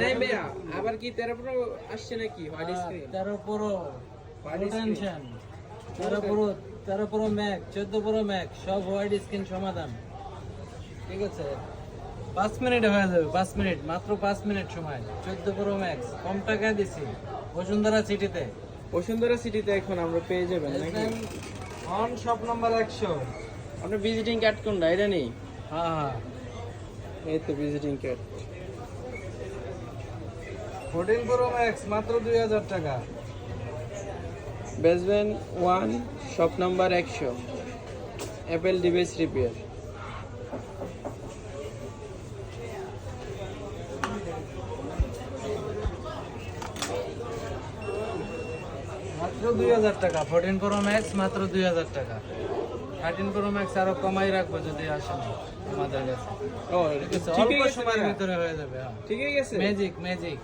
নাই আবার কি তেরো প্রো আসছে নাকি? হোয়াইট স্ক্রিন তেরো প্রো টেনশন তেরো প্রো তেরো প্রো ম্যাক চোদ্দ প্রো ম্যাক সব ওয়াইড স্ক্রিন সমাধান। ঠিক আছে? পাঁচ মিনিটে হয়ে যাবে পাঁচ মিনিট মাত্র পাঁচ মিনিট সময়। চোদ্দ প্রো ম্যাক্স কম টাকায় দিছি বসুন্ধরা সিটিতে বসুন্ধরা সিটিতে এখন আমরা পেয়ে যাবেন অন শপ নাম্বার একশো। আপনার ভিজিটিং কার্ড কোনটা? এটা নেই? হ্যাঁ হ্যাঁ। এই তো visiting card fourteen pro max মাত্র দুই হাজার টাকা। বেসবেন ওয়ান শপ নাম্বার একশো। অ্যাপেল ডিভাইস রিপেয়ার মাত্র দুই হাজার টাকা। ফোরটিন প্রো ম্যাক্স মাত্র দুই হাজার টাকা। থার্টিন প্রো ম্যাক্স আরও কমাই রাখব যদি আসেন আমাদের কাছে। ও ঠিক আছে অল্প সময়ের ভিতরে হয়ে যাবে হ্যাঁ। ঠিক আছে ম্যাজিক ম্যাজিক